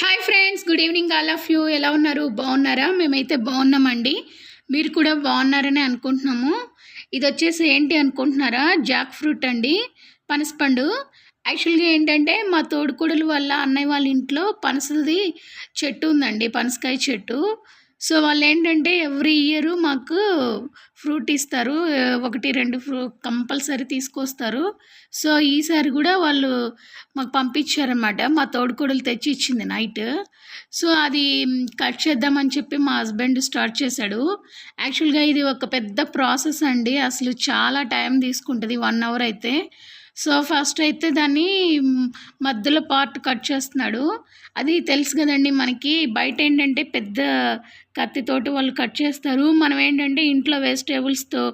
Hi friends good evening all of you ఎలా ఉన్నారు? బాగున్నారా? మేమైతే బాగున్నామండి. మీరు కూడా బాగున్నారని అనుకుంటున్నాము. ఇది వచ్చేసి ఏంటి అనుకుంటున్నారా? జాక్ ఫ్రూట్ అండి. పనసపండు యాక్చువల్గా ఏంటంటే మా తోడుకోడలు వల్ల అన్నయ్య వాళ్ళ ఇంట్లో పనసది చెట్టు ఉందండి పనసకాయ చెట్టు. సో వాళ్ళు ఏంటంటే ఎవ్రీ ఇయర్ మాకు ఫ్రూట్ ఇస్తారు. ఒకటి రెండు ఫ్రూ కంపల్సరీ తీసుకొస్తారు. సో ఈసారి కూడా వాళ్ళు మాకు పంపించారనమాట మా తోడుకోడలు తెచ్చి ఇచ్చింది నైట్. సో అది కట్ చేద్దామని చెప్పి మా హస్బెండ్ స్టార్ట్ చేశాడు. యాక్చువల్గా ఇది ఒక పెద్ద ప్రాసెస్ అండి. అసలు చాలా టైం తీసుకుంటుంది. వన్ అవర్ అయితే. సో ఫస్ట్ అయితే దాన్ని మధ్యలో పార్ట్ కట్ చేస్తున్నాడు. అది తెలుసు కదండి మనకి బయట ఏంటంటే పెద్ద కత్తితోటి వాళ్ళు కట్ చేస్తారు. మనం ఏంటంటే ఇంట్లో వెజిటేబుల్స్తో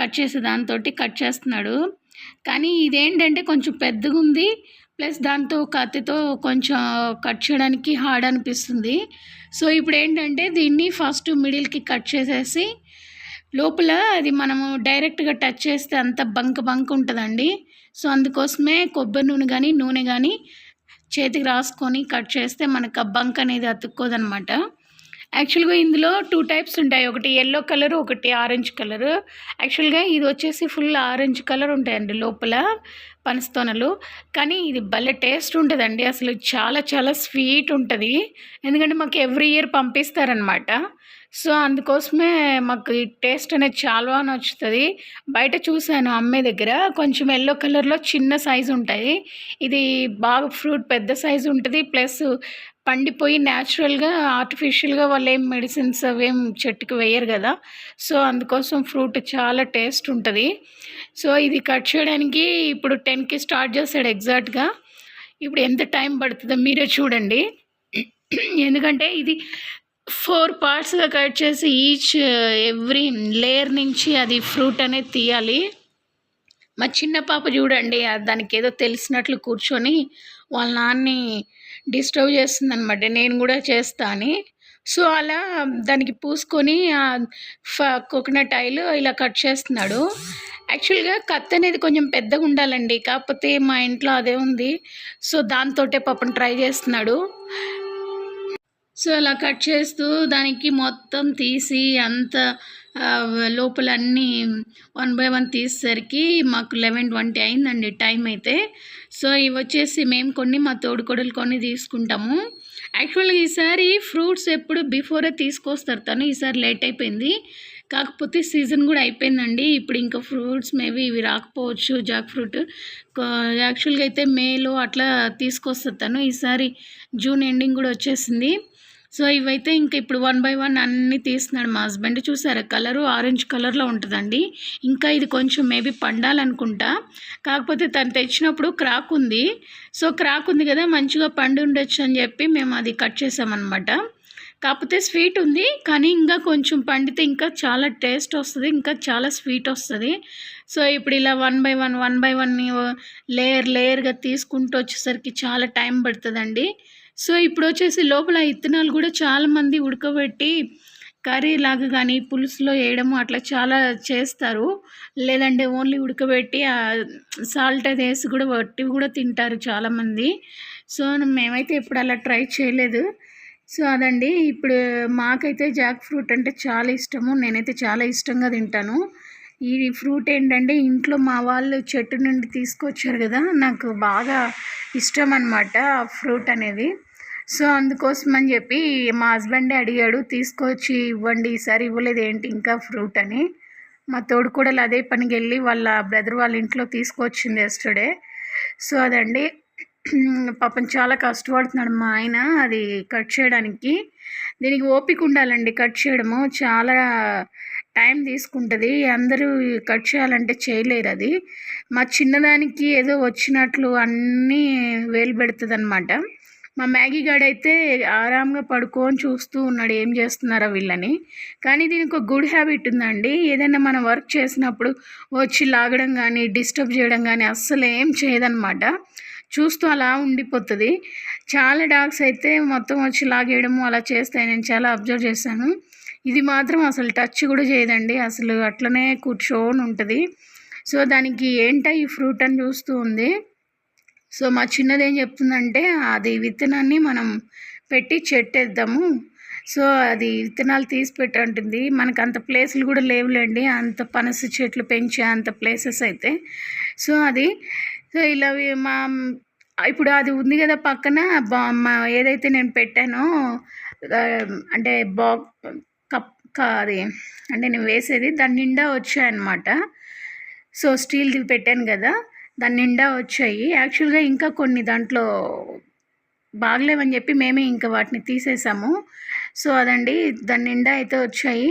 కట్ చేసే దాంతో కట్ చేస్తున్నాడు. కానీ ఇదేంటంటే కొంచెం పెద్దగా ఉంది ప్లస్ దాంతో కత్తితో కొంచెం కట్ చేయడానికి హార్డ్ అనిపిస్తుంది. సో ఇప్పుడు ఏంటంటే దీన్ని ఫస్ట్ మిడిల్కి కట్ చేసేసి లోపల అది మనము డైరెక్ట్గా టచ్ చేస్తే అంత బంక్ బంక్ ఉంటుందండి. సో అందుకోసమే కొబ్బరి నూనె కానీ నూనె కానీ చేతికి రాసుకొని కట్ చేస్తే మనకు ఆ బంక్ అనేది అతుక్కోదనమాట. యాక్చువల్గా ఇందులో టూ టైప్స్ ఉంటాయి. ఒకటి ఎల్లో కలర్ ఒకటి ఆరెంజ్ కలర్ యాక్చువల్గా ఇది వచ్చేసి ఫుల్ ఆరెంజ్ కలర్ ఉంటాయండి లోపల పనస్తోనలు. కానీ ఇది భలే టేస్ట్ ఉంటుందండి. అసలు చాలా చాలా స్వీట్ ఉంటుంది. ఎందుకంటే మాకు ఎవ్రీ ఇయర్ పంపిస్తారనమాట సో అందుకోసమే మాకు ఈ టేస్ట్ అనేది చాలా నచ్చుతుంది. బయట చూశాను అమ్మే దగ్గర. కొంచెం ఎల్లో కలర్లో చిన్న సైజు ఉంటాయి. ఇది బాగా ఫ్రూట్ పెద్ద సైజు ఉంటుంది. ప్లస్ పండిపోయి న్యాచురల్గా ఆర్టిఫిషియల్గా వాళ్ళు ఏం మెడిసిన్స్ అవేం చెట్టుకి వేయరు కదా. సో అందుకోసం ఫ్రూట్ చాలా టేస్ట్ ఉంటుంది. సో ఇది కట్ చేయడానికి ఇప్పుడు టెన్కి స్టార్ట్ చేస్తాడు ఎగ్జాక్ట్గా. ఇప్పుడు ఎంత టైం పడుతుందో మీరే చూడండి. ఎందుకంటే ఇది ఫోర్ పార్ట్స్గా కట్ చేసి ఈచ్ ఎవ్రీ లేయర్ నుంచి అది ఫ్రూట్ అనేది తీయాలి. మా చిన్న పాప చూడండి దానికి ఏదో తెలిసినట్లు కూర్చొని వాళ్ళ నాన్ని డిస్టర్బ్ చేస్తుంది అనమాట నేను కూడా చేస్తా అని. సో అలా దానికి పూసుకొని కోకోనట్ ఆయిల్ ఇలా కట్ చేస్తున్నాడు. యాక్చువల్గా కత్తి అనేది కొంచెం పెద్దగా ఉండాలండి. కాకపోతే మా ఇంట్లో అదే ఉంది. సో దాంతోటే పాపం ట్రై చేస్తున్నాడు. సో అలా కట్ చేస్తూ దానికి మొత్తం తీసి అంత లోపల అన్నీ వన్ బై వన్ తీసేసరికి మాకు లెవెన్ ట్వంటీ అయిందండి టైం అయితే. సో ఇవి వచ్చేసి మేము కొన్ని మా తోడుకొడలు కొన్ని తీసుకుంటాము. యాక్చువల్గా ఈసారి ఫ్రూట్స్ ఎప్పుడు బిఫోరే తీసుకొస్తారు తను ఈసారి లేట్ అయిపోయింది. కాకపోతే సీజన్ కూడా అయిపోయిందండి. ఇప్పుడు ఇంకా ఫ్రూట్స్ మేబీ ఇవి రాకపోవచ్చు జాక్ ఫ్రూట్. యాక్చువల్గా అయితే మేలో అట్లా తీసుకొస్తాను తను. ఈసారి జూన్ ఎండింగ్ కూడా వచ్చేసింది. సో ఇవైతే ఇంకా ఇప్పుడు వన్ బై వన్ అన్నీ తీస్తున్నాడు మా హస్బెండ్. చూసారా? కలరు ఆరెంజ్ కలర్లో ఉంటుందండి. ఇంకా ఇది కొంచెం మేబీ పండాలనుకుంటా. కాకపోతే తను తెచ్చినప్పుడు క్రాక్ ఉంది. సో క్రాక్ ఉంది కదా మంచిగా పండు ఉండొచ్చు అని చెప్పి మేము అది కట్ చేసామన్నమాట. కాకపోతే స్వీట్ ఉంది కానీ ఇంకా కొంచెం పండితే ఇంకా చాలా టేస్ట్ వస్తుంది ఇంకా చాలా స్వీట్ వస్తుంది. సో ఇప్పుడు ఇలా one by one one by one layer లేయర్గా తీసుకుంటూ వచ్చేసరికి చాలా టైం పడుతుందండి. సో ఇప్పుడు వచ్చేసి లోపల ఇత్తనాలు కూడా చాలామంది ఉడకబెట్టి కర్రీ లాగా కానీ పులుసులో వేయడము అట్లా చాలా చేస్తారు. లేదంటే ఓన్లీ ఉడకబెట్టి సాల్ట్ అది వేసి కూడా వట్టి కూడా తింటారు చాలామంది. సో మేమైతే ఇప్పుడు అలా ట్రై చేయలేదు. సో అదండి. ఇప్పుడు మాకైతే జాక్ ఫ్రూట్ అంటే చాలా ఇష్టము. నేనైతే చాలా ఇష్టంగా తింటాను. ఈ ఫ్రూట్ ఏంటంటే ఇంట్లో మా వాళ్ళు చెట్టు నుండి తీసుకొచ్చారు కదా నాకు బాగా ఇష్టం అనమాట ఫ్రూట్ అనేది. సో అందుకోసం అని చెప్పి మా హస్బెండే అడిగాడు తీసుకొచ్చి ఇవ్వండి ఈసారి ఇవ్వలేదు ఏంటి ఇంకా ఫ్రూట్ అని. మా తోడుకోడలు అదే పనికి వెళ్ళి వాళ్ళ బ్రదర్ వాళ్ళ ఇంట్లో తీసుకొచ్చింది ఎస్టర్డే సో అదండి. పాపం చాలా కష్టపడుతున్నాడు మా ఆయన అది కట్ చేయడానికి. దీనికి ఓపిక ఉండాలండి కట్ చేయడము. చాలా టైం తీసుకుంటుంది. అందరూ కట్ చేయాలంటే చేయలేరు అది. మా చిన్నదానికి ఏదో వచ్చినట్లు అన్నీ వేలు పెడుతుంది అనమాట మా మ్యాగీ గాడైతే ఆరాంగా పడుకొని చూస్తూ ఉన్నాడు ఏం చేస్తున్నారో వీళ్ళని. కానీ దీనికి ఒక గుడ్ హ్యాబిట్ ఉందండి. ఏదైనా మనం వర్క్ చేసినప్పుడు వచ్చి లాగడం కానీ డిస్టర్బ్ చేయడం కానీ అస్సలు ఏం చేయదనమాట. చూస్తూ అలా ఉండిపోతుంది. చాలా డాగ్స్ అయితే మొత్తం వచ్చి లాగేయడము అలా చేస్తాయి నేను చాలా అబ్జర్వ్ చేశాను. ఇది మాత్రం అసలు టచ్ కూడా చేయదండి. అసలు అట్లనే కూర్చోని ఉంటుంది. సో దానికి ఏంటో ఈ ఫ్రూట్ అని చూస్తూ ఉంది. సో మా చిన్నది ఏం చెప్తుందంటే అది విత్తనాన్ని మనం పెట్టి చెట్టేద్దాము. సో అది విత్తనాలు తీసి పెట్టంటుంది. మనకు అంత ప్లేసులు కూడా లేవులేండి. అంత పనస చెట్లు పెంచే అంత ప్లేసెస్ అయితే. సో అది సో ఇలా మా ఇప్పుడు అది ఉంది కదా పక్కన బా మా ఏదైతే నేను పెట్టానో అంటే బా కప్ అది అంటే నేను వేసేది దాని నిండా వచ్చాయన్నమాట. సో స్టీల్ది పెట్టాను కదా. దాని నిండా వచ్చాయి. యాక్చువల్గా ఇంకా కొన్ని దాంట్లో బాగలేవని చెప్పి మేమే ఇంకా వాటిని తీసేసాము. సో అదండి. దాని నిండా అయితే వచ్చాయి.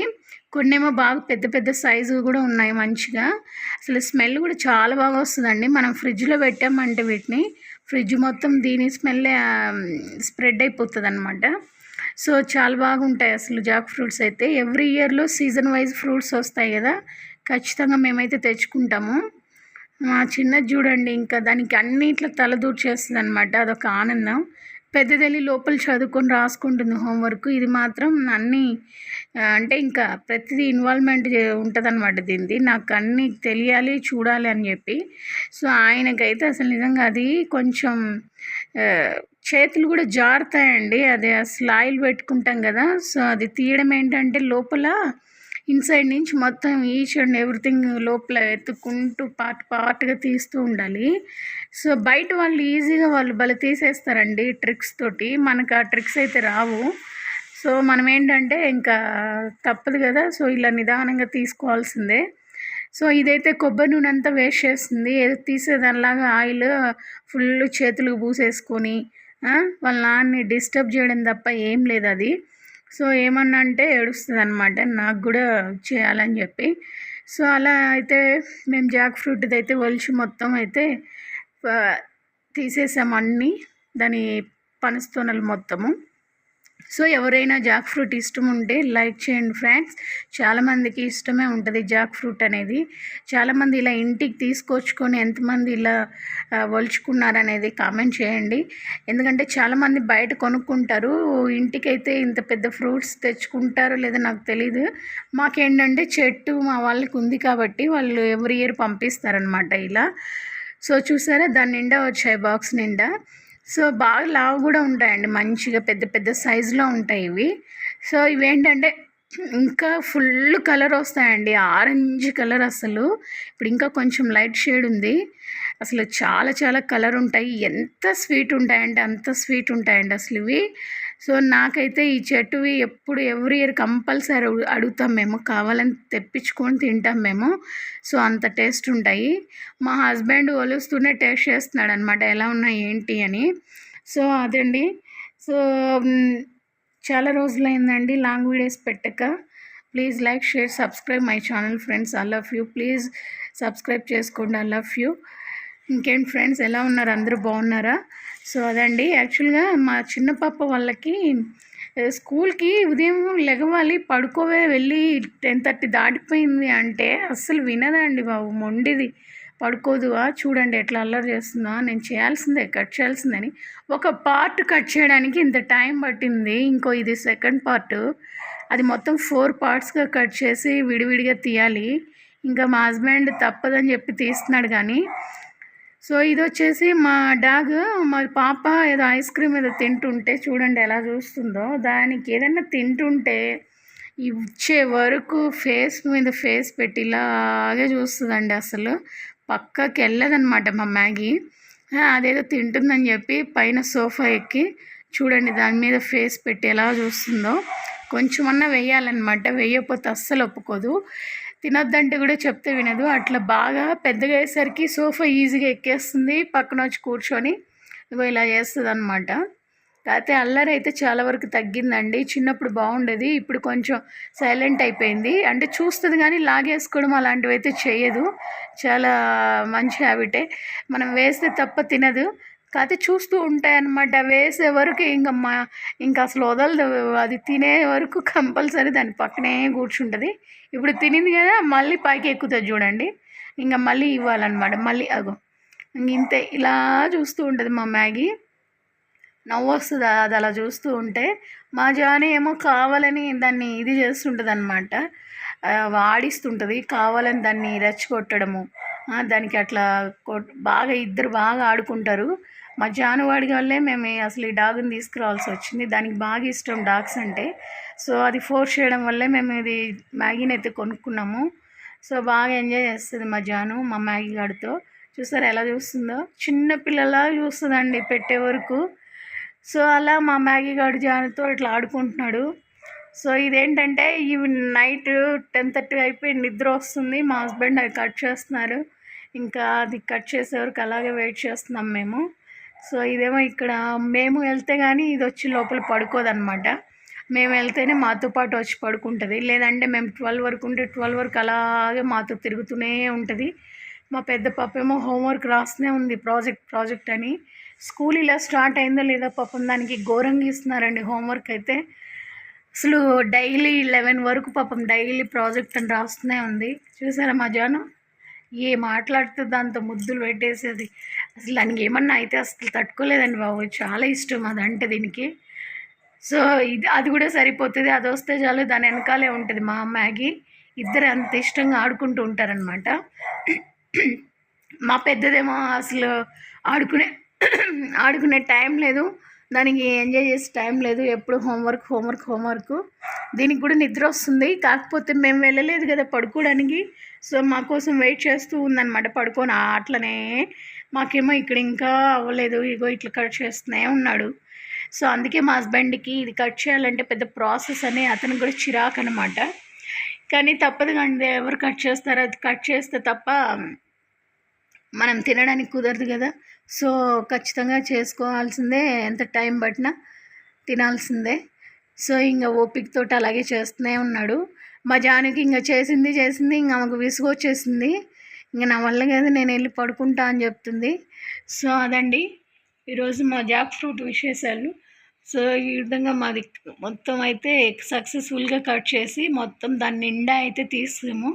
కొన్నేమో బాగా పెద్ద పెద్ద సైజు కూడా ఉన్నాయి మంచిగా. అసలు స్మెల్ కూడా చాలా బాగా వస్తుందండి. మనం ఫ్రిడ్జ్లో పెట్టామంటే వీటిని. ఫ్రిడ్జ్ మొత్తం దీని స్మెల్ స్ప్రెడ్ అయిపోతుంది అనమాట సో చాలా బాగుంటాయి అసలు జాక్ ఫ్రూట్స్ అయితే. ఎవ్రీ ఇయర్లో సీజన్ వైజ్ ఫ్రూట్స్ వస్తాయి కదా. ఖచ్చితంగా మేమైతే తెచ్చుకుంటాము. చిన్నది చూడండి ఇంకా దానికి అన్నిట్లో తలదూర్చేస్తుంది అనమాట అదొక ఆనందం. పెద్దదెళ్ళి లోపల చదువుకొని రాసుకుంటుంది హోంవర్క్. ఇది మాత్రం అన్నీ అంటే ఇంకా ప్రతిదీ ఇన్వాల్వ్మెంట్ ఉంటుందన్నమాట దీనిది. నాకు అన్నీ తెలియాలి చూడాలి అని చెప్పి. సో ఆయనకైతే అసలు నిజంగా అది కొంచెం చేతులు కూడా జారుతాయండి. అది అసలు ఆయిల్ పెట్టుకుంటాం కదా సో అది తీయడం ఏంటంటే లోపల ఇన్సైడ్ నుంచి మొత్తం ఈచ్ అండ్ ఎవ్రీథింగ్ లోపల ఎత్తుకుంటూ పార్ట్ పార్ట్గా తీస్తూ ఉండాలి. సో బయట వాళ్ళు ఈజీగా వాళ్ళు భలే తీసేస్తారండి ట్రిక్స్ తోటి. మనకు ఆ ట్రిక్స్ అయితే రావు. సో మనం ఏంటంటే ఇంకా తప్పదు కదా. సో ఇలా నిదానంగా తీసుకోవాల్సిందే. సో ఇదైతే కొబ్బరి నూనె అంతా వేస్ట్ చేస్తుంది. ఏదో తీసేదానిలాగా ఆయిల్ ఫుల్ చేతులకు పూసేసుకొని వాళ్ళ నాన్నని డిస్టర్బ్ చేయడం తప్ప ఏం లేదు అది. సో ఏమన్నా అంటే ఏడుస్తుంది అనమాట నాకు కూడా చేయాలని చెప్పి. సో అలా అయితే మేము జాక్ ఫ్రూట్ది అయితే ఒలిచి మొత్తం అయితే తీసేసాము అన్నీ. దాని పనస్తోనలు మొత్తము. సో ఎవరైనా జాక్ ఫ్రూట్ ఇష్టం ఉంటే లైక్ చేయండి ఫ్రెండ్స్. చాలామందికి ఇష్టమే ఉంటుంది జాక్ ఫ్రూట్ అనేది. చాలామంది ఇలా ఇంటికి తీసుకొచ్చుకొని ఎంతమంది ఇలా వలుచుకున్నారనేది కామెంట్ చేయండి. ఎందుకంటే చాలామంది బయట కొనుక్కుంటారు. ఇంటికైతే ఇంత పెద్ద ఫ్రూట్స్ తెచ్చుకుంటారో లేదో నాకు తెలియదు మాకేంటంటే చెట్టు మా వాళ్ళకి ఉంది కాబట్టి వాళ్ళు ఎవ్రీ ఇయర్ పంపిస్తారనమాట ఇలా. సో చూసారా దాని నిండా వచ్చాయి బాక్స్ నిండా. సో బాగా లావు కూడా ఉంటాయండి. మంచిగా పెద్ద పెద్ద సైజులో ఉంటాయి ఇవి. సో ఇవేంటంటే ఇంకా ఫుల్ కలర్ వస్తాయండి. ఆరెంజ్ కలర్ అసలు. ఇప్పుడు ఇంకా కొంచెం లైట్ షేడ్ ఉంది. అసలు చాలా చాలా కలర్ ఉంటాయి. ఎంత స్వీట్ ఉంటాయంటే అంత స్వీట్ ఉంటాయండి అసలు ఇవి. సో నాకైతే ఈ చెట్టువి ఎప్పుడు ఎవ్రీ ఇయర్ కంపల్సరీ అడుగుతాం మేము. కావాలని తెప్పించుకొని తింటాం మేము. సో అంత టేస్ట్ ఉంటాయి. మా హస్బెండ్ ఒలుస్తూనే టేస్ట్ చేస్తున్నాడు అనమాట ఎలా ఉన్నాయి ఏంటి అని. సో అదండి. సో చాలా రోజులైందండి. లాంగ్ వీడియోస్ పెట్టక. Please like share subscribe my channel friends. I love you. Please subscribe చేసుకోండి. I love you. ఇంకేం ఫ్రెండ్స్? ఎలా ఉన్నారు? అందరూ బాగున్నారా? సో అదండి. యాక్చువల్గా మా చిన్న పాప వాళ్ళకి స్కూల్కి ఉదయం లెగవాలి పడుకోవే వెళ్ళి టెన్ థర్టీ దాటిపోయింది అంటే అస్సలు వినదండి బాబు మొండిది. పడుకోదు చూడండి ఎట్లా అల్లరి చేస్తుందా నేను చేయాల్సిందే కట్ చేయాల్సిందని. ఒక పార్ట్ కట్ చేయడానికి ఇంత టైం పట్టింది. ఇంకో ఇది సెకండ్ పార్ట్. అది మొత్తం ఫోర్ పార్ట్స్గా కట్ చేసి విడివిడిగా తీయాలి. ఇంకా మా హస్బెండ్ తప్పదని చెప్పి తీస్తున్నాడు కానీ సో ఇది వచ్చేసి మా డాగ్ మా పాప ఏదో ఐస్ క్రీమ్ ఏదో తింటుంటే చూడండి ఎలా చూస్తుందో. దానికి ఏదైనా తింటుంటే ఇచ్చే వరకు ఫేస్ మీద ఫేస్ పెట్టి ఇలాగే చూస్తుందండి అసలు. పక్కకి వెళ్ళదనమాట మా మ్యాగీ. అదేదో తింటుందని చెప్పి పైన సోఫా ఎక్కి చూడండి దాని మీద ఫేస్ పెట్టి ఎలా చూస్తుందో. కొంచెమన్నా వేయాలన్నమాట. వేయకపోతే అస్సలు ఒప్పుకోదు. తినొద్దంటే కూడా చెప్తే వినదు. అట్లా బాగా పెద్దగా అయ్యేసరికి సోఫా ఈజీగా ఎక్కేస్తుంది పక్కన వచ్చి కూర్చొని. ఇగో ఇలా చేస్తుంది అనమాట కాకపోతే అల్లరి అయితే చాలా వరకు తగ్గిందండి. చిన్నప్పుడు బాగుండేది. ఇప్పుడు కొంచెం సైలెంట్ అయిపోయింది. అంటే చూస్తుంది కానీ లాగేసుకోవడం అలాంటివి అయితే చేయదు. చాలా మంచి హ్యాబిటే. మనం వేస్తే తప్ప తినదు. కాకపోతే చూస్తూ ఉంటాయి అన్నమాట వేసే వరకు ఇంకా మా ఇంకా అసలు వదలదు. అది తినే వరకు కంపల్సరీ దాని పక్కనే కూర్చుంటుంది. ఇప్పుడు తినింది కదా మళ్ళీ పైకి ఎక్కుతుంది చూడండి. ఇంకా మళ్ళీ ఇవ్వాలన్నమాట. మళ్ళీ అగో ఇంతే. ఇలా చూస్తూ ఉంటుంది మా మ్యాగీ. నవ్వు వస్తుంది అది అలా చూస్తూ ఉంటే మా జానీ ఏమో కావాలని దాన్ని ఇది చేస్తుంటుంది అనమాట వాడిస్తుంటుంది. కావాలని దాన్ని రెచ్చగొట్టడము. దానికి అట్లా బాగా ఇద్దరు బాగా ఆడుకుంటారు. మా జానువాడి వల్లే మేము అసలు ఈ డాగ్ని తీసుకురావాల్సి వచ్చింది. దానికి బాగా ఇష్టం డాగ్స్ అంటే. సో అది ఫోర్స్ చేయడం వల్లే మేము ఇది మ్యాగీని అయితే కొనుక్కున్నాము. సో బాగా ఎంజాయ్ చేస్తుంది మా జాను మా మ్యాగీ గాడితో. చూసారు ఎలా చూస్తుందో? చిన్న పిల్లలా చూస్తుందండి పెట్టే వరకు. సో అలా మా మ్యాగీ గాడి జానుతో ఇట్లా ఆడుకుంటున్నాడు. సో ఇదేంటంటే ఈ నైట్ టెన్ థర్టీ అయిపోయి నిద్ర వస్తుంది. మా హస్బెండ్ అది కట్ చేస్తున్నారు. ఇంకా అది కట్ చేసే వరకు అలాగే వెయిట్ చేస్తున్నాం మేము. సో ఇదేమో ఇక్కడ మేము వెళ్తే కానీ ఇది వచ్చి లోపల పడుకోదనమాట మేము వెళ్తేనే మాతో పాటు వచ్చి పడుకుంటుంది. లేదంటే మేము ట్వెల్వ్ వరకు ఉంటే ట్వెల్వ్ వరకు అలాగే మాతో తిరుగుతూనే ఉంటుంది. మా పెద్ద పాప ఏమో హోంవర్క్ రాస్తూనే ఉంది ప్రాజెక్ట్ ప్రాజెక్ట్ అని. స్కూల్ ఇలా స్టార్ట్ అయిందో లేదో పాపం దానికి ఘోరంగా ఇస్తున్నారండి హోంవర్క్ అయితే. అసలు డైలీ లెవెన్ వరకు పాపం డైలీ ప్రాజెక్ట్ అని రాస్తూనే ఉంది. చూసారా మా జాను? ఏ మాట్లాడుతూ దాంతో ముద్దులు పెట్టేసేది. అసలు దానికి ఏమన్నా అయితే అసలు తట్టుకోలేదండి బాబు. చాలా ఇష్టం అదంటే దీనికి. సో ఇది అది కూడా సరిపోతుంది. అది వస్తే చాలు దాని వెనకాలే ఉంటుంది. మా మ్యాగీ ఇద్దరు అంత ఇష్టంగా ఆడుకుంటూ ఉంటారనమాట మా పెద్దదేమో అసలు ఆడుకునే ఆడుకునే టైం లేదు. దానికి ఎంజాయ్ చేసే టైం లేదు. ఎప్పుడు హోంవర్క్ హోంవర్క్ హోంవర్క్. దీనికి కూడా నిద్ర వస్తుంది. కాకపోతే మేము వెళ్ళలేదు కదా పడుకోవడానికి. సో మా కోసం వెయిట్ చేస్తూ ఉందన్నమాట. పడుకొని. అట్లనే మాకేమో ఇక్కడ ఇంకా అవ్వలేదు. ఇగో ఇట్లా కట్ చేస్తూనే ఉన్నాడు. సో అందుకే మా హస్బెండ్కి ఇది కట్ చేయాలంటే పెద్ద ప్రాసెస్ అని అతనికి కూడా చిరాకు అనమాట కానీ తప్పదు కానీ ఎవరు కట్ చేస్తారో అది కట్ చేస్తే తప్ప మనం తినడానికి కుదరదు కదా. సో ఖచ్చితంగా చేసుకోవాల్సిందే ఎంత టైం పట్టినా తినాల్సిందే. సో ఇంకా ఓపికతో అలాగే చేస్తూనే ఉన్నాడు. మా జానికి ఇంకా చేసింది చేసింది ఇంకా ఆమెకు విసుగొచ్చేసింది ఇంకా నా వల్ల కదా నేను వెళ్ళి పడుకుంటా అని చెప్తుంది. సో అదండి. ఈరోజు మా జాక్ ఫ్రూట్ విశేషాలు. సో ఈ విధంగా మాది మొత్తం అయితే సక్సెస్ఫుల్గా కట్ చేసి మొత్తం దాని నిండా అయితే తీసాము.